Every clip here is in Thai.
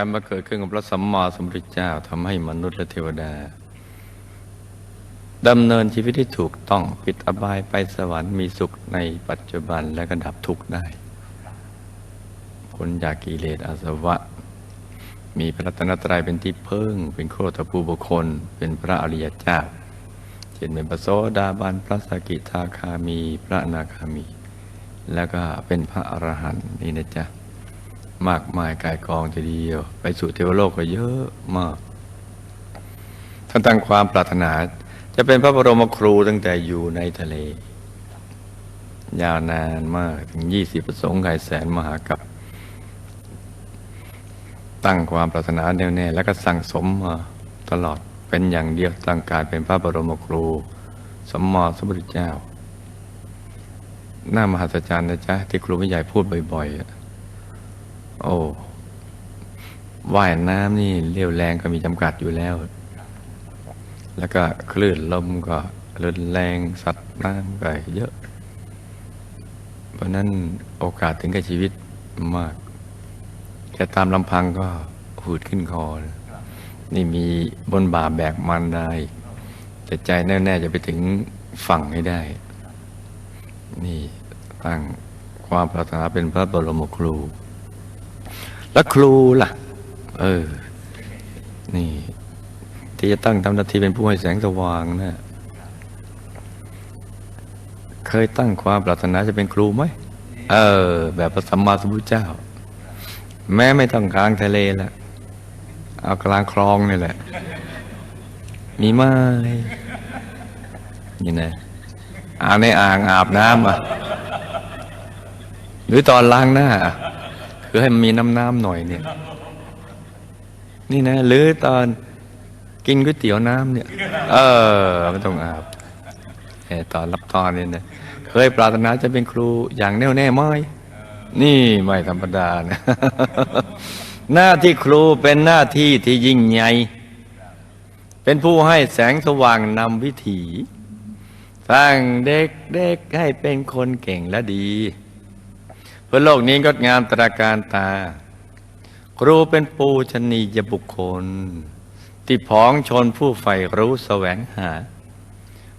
การมาเกิดขึ้นของพระสัมมาสัมพุทธเจ้าทำให้มนุษย์และเทวดาดำเนินชีวิตที่ถูกต้องปิดอบายไปสวรรค์มีสุขในปัจจุบันและก็ดับทุกข์ได้พ้นจากกิเลสอาสวะ มีพระรัตนตรัยเป็นที่พึ่ง เป็นโคตรภูบุคคล เป็นพระอริยเจ้าเช่นเป็นพระโสดาบันพระสกิทาคามี พระอนาคามี แล้วก็เป็นพระอรหันต์นี่นะจ๊ะ มากมายกายกองทีเดียว ไปสู่เทวโลกก็เยอะมาก ท่านตั้งความปรารถนาจะเป็นพระบรมครูตั้งแต่อยู่ในทะเล ยาวนานมากถึงยี่สิบประสงค์ไขแสนมหากับ ตั้งความปรารถนาแน่วแน่แล้วก็สั่งสมมาตลอดเป็นอย่างเดียวตั้งการเป็นพระบรมครูสมมาสมพุทธเจ้า หน้ามหัศจรรย์นะจ๊ะที่ครูไม่ใหญ่พูดบ่อยๆ โอ้ว่ายน้ำนี่เรียวแรงก็มีจำกัดอยู่แล้ว แล้วก็คลื่นลมก็รุนแรงสัตว์น้ำก็เยอะ เพราะนั้นโอกาสถึงกับชีวิตมากแค่ตามลำพังก็หูดขึ้นคอ นี่มีบนบาแบกมันได้แต่ใจแน่ๆจะไปถึงฝั่งให้ได้ นี่ตั้งความปรารถนาเป็นพระบรมครู แล้วครูล่ะ เออ นี่ ที่จะตั้งทำหน้าที่เป็นผู้ให้แสงสว่างนะ เคยตั้งความปรารถนาจะเป็นครูไหม เออ แบบพระสัมมาสัมพุทธเจ้า แม้ไม่ต้องกลางทะเลละเอากลางคลองนี่แหละ มีไหมนี่นะอ่าบในอ่างอาบน้ำอะ หรือตอนล้างหน้าอะ คือให้มันมีน้ำน้ำๆหน่อยเนี่ย นี่นะ หรือตอนกินก๋วยเตี๋ยวน้ำเนี่ย เออไม่ต้องอาบแต่ตอนรับตอนเนี่ยนะเคยปรารถนาจะเป็นครูอย่างแน่วแน่ไหมนี่ไม่ธรรมดานะหน้าที่ครูเป็นหน้าที่ที่ยิ่งใหญ่เป็นผู้ให้แสงสว่างนำวิถีสร้างเด็กๆให้เป็นคนเก่งและดี เพื่อโลกนี้งดงามตราการตา ครูเป็นปูชนียบุคคล ที่ผองชนผู้ใฝ่รู้แสวงหา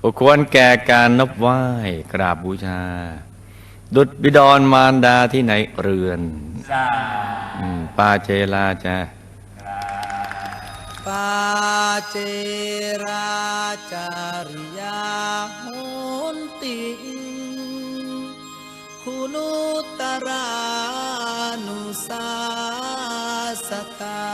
ผู้ควรแก่การนับไหว้กราบบูชา ดุดบิดรมารดาที่ไหนเรือนปาเจลาจ้าปาเจราจาริยาโหนติ คุณุตรานุสาสตา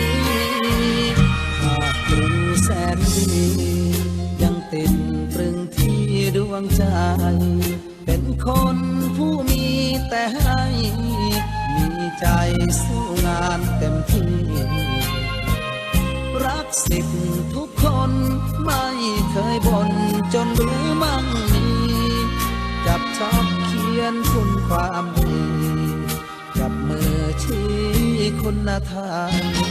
นดียังติดตรึงที่ดวงใจ เป็นคนผู้มีแต่ให้ มีใจสู้งานเต็มที่ รักสิทุกคนไม่เคยบ่นจนรู้มั่งมี จับชอบเขียนคุณความดี จับมือชี้คุณธรรม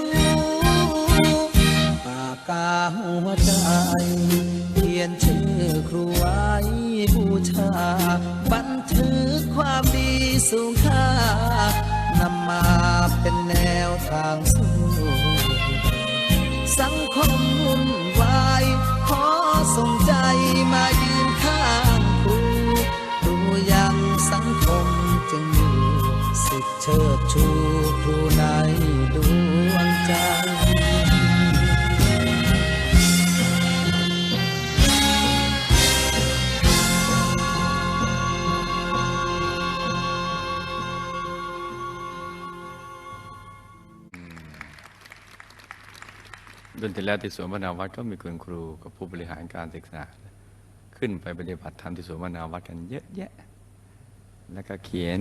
้ กาหัวใจเขียนชื่อครูไว้บูชา บันทึกความดีสูงค่านำมาเป็นแนวทางสู้ รุ่นที่แล้วที่สวนมนาวัดก็มีคุณครูกับผู้บริหารการศึกษา ขึ้นไปปฏิบัติธรรมที่สวนมนาวัดกันเยอะแยะ แล้วก็เขียน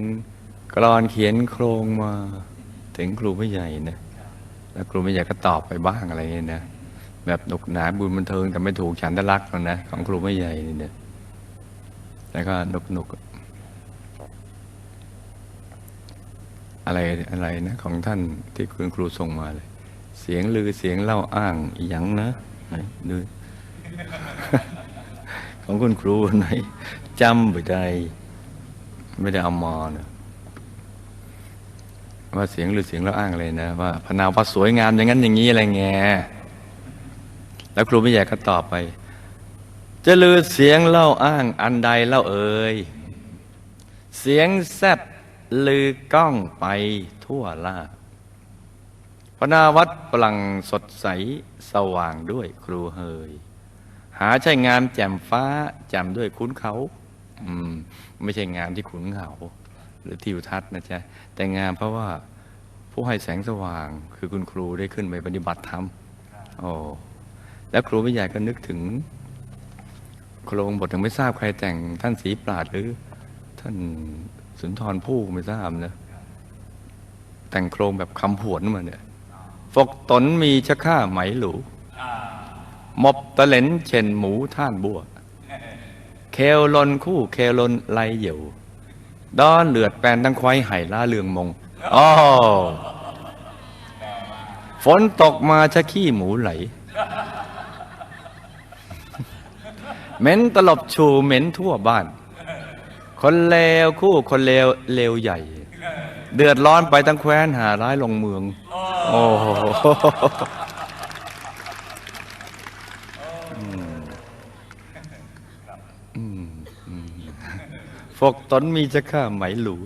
กรอนเขียนโครงมาถึงครูผู้ใหญ่นะแล้วครูผู้ใหญ่ก็ตอบไปบ้างอะไรเงี้ยนะแบบหนุกหนาบุญบันเทิงแต่ไม่ถูกฉันทลักษณ์หรอกนะของครูผู้ใหญ่นี่นะแล้วก็หนุกหนุกอะไรอะไรนะของท่านที่คุณครูส่งมาเลย เสียงลือเสียงเล่าอ้างอย่างนะดูของคุณครูไหนจำไปได้ไม่ได้เอามานะว่าเสียงหรือเสียงแล้วอ้างเลยนะ ว่าพนาว่าสวยงามอย่างนั้นอย่างนี้อะไรแงแล้วครูไม่ใหญ่ก็ตอบไป จะลือเสียงเล่าอ้างอันใดเล่าเอ่ยเสียงแซดลือก้องไปทั่วล่า พระนาวัดปลังสดใสสว่างด้วยครูเฮย หาใช่งามแจ่มฟ้าแจ่มด้วยคุ้นเขาอืมไม่ใช่งามที่ขุนเขา หรือทิวทัศน์นะจ๊ะแต่งามเพราะว่าผู้ให้แสงสว่างคือคุณครูได้ขึ้นไปปฏิบัติธรรมโอ้แล้วครูวิทยาก็นึกถึงโครงบทยังไม่ทราบใครแต่งท่านศรีปราดหรือ ท่านสุนทรภู่ไม่ทราบนะแต่งโครงแบบคำผวนมาเนี่ย ฟกตนมีชะค่าไหมหลูหมบตะเหลนเช่นหมูท่านบัวเคลลนคู่เคลลนไลเหยวดอนเลือดแปนตั้งควายไห่ล่าเลืองมงอ๋อฝนตกมาชะขี้หมูไหลเหม็นตลบชูเหม็นทั่วบ้าน คนเลวคู่คนเลวเลวใหญ่ เดือดร้อนไปทั้งแคว้นหาร้ายลงเมือง โอ้โห ฟกตนมีจะฆ่าไหมหลู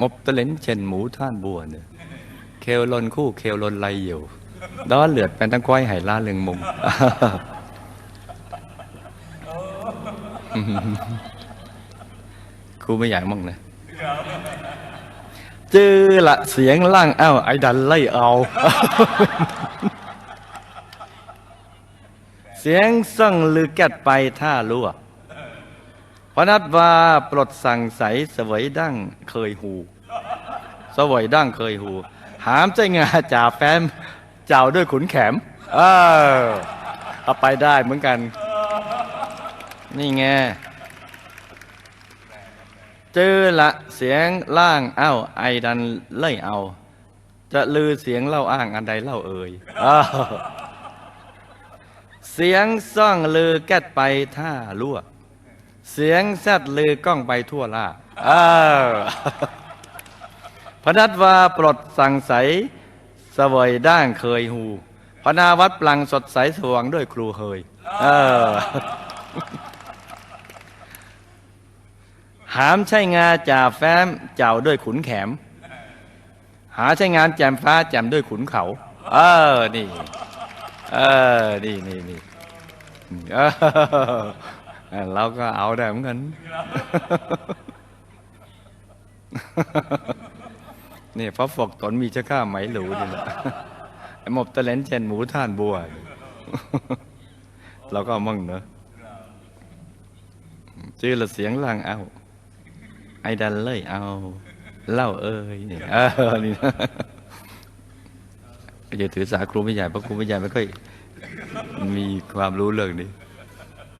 มบตะเลนเช่นหมูท่านบัวเนี่ยเคลลนคู่เคลลนไลอยู่ดอนเลือดเป็นทั้งควายไห่ล่าเลืองมุงครูไม่ใหญ่มั่งนะ เจอละเสียงล่างอ้าวไอ้ดันไล่เอา เสียงสั่งลือแกดไปท่ารั่วพระนัดว่าปลดสั่งใสเสวยดั้งเคยหูเสวยดั้งเคยหู หามใจงาจ่าแฟ้มเจ้าด้วยขุนแขม เออเอาไปได้เหมือนกัน นี่ไง จอละเสียงล่างเอ้าไอดันเล่ยเอา จะลือเสียงเล่าอ้างอันใดเล่าเอ่ยเสียงซ่องลือแกดไปท่ารั่วเสียงแซดลือกล้องไปทั่วล่าเออพนัดว่าปลดสั่งใสเสวยด้างเคยหูพนาวัดปลังสดใสสว่างด้วยครูเฮยเออ หามใช่งาจ่าแฟ้มเจ้าด้วยขุนแขม หาใช่งานแจมฟ้าแจมด้วยขุนเขา เออ นี่ เออ นี่นี่นี่เออเราก็เอาได้เหมือนกัน นี่พระฝกตนมีเจ้าข้าไหมหลูนี่แหละไอหมบตะเลนเชนหมูท่านบัว เราก็มั่งเนอะชื่อละเสียงล่างเอา ไอ้ดันเลยเอา เล่าเอ้ยนี่เออนี่นะอย่าถือสาครูไม่ใหญ่เพราะครูไม่ใหญ่ไม่ค่อยมีความรู้เรื่องนี้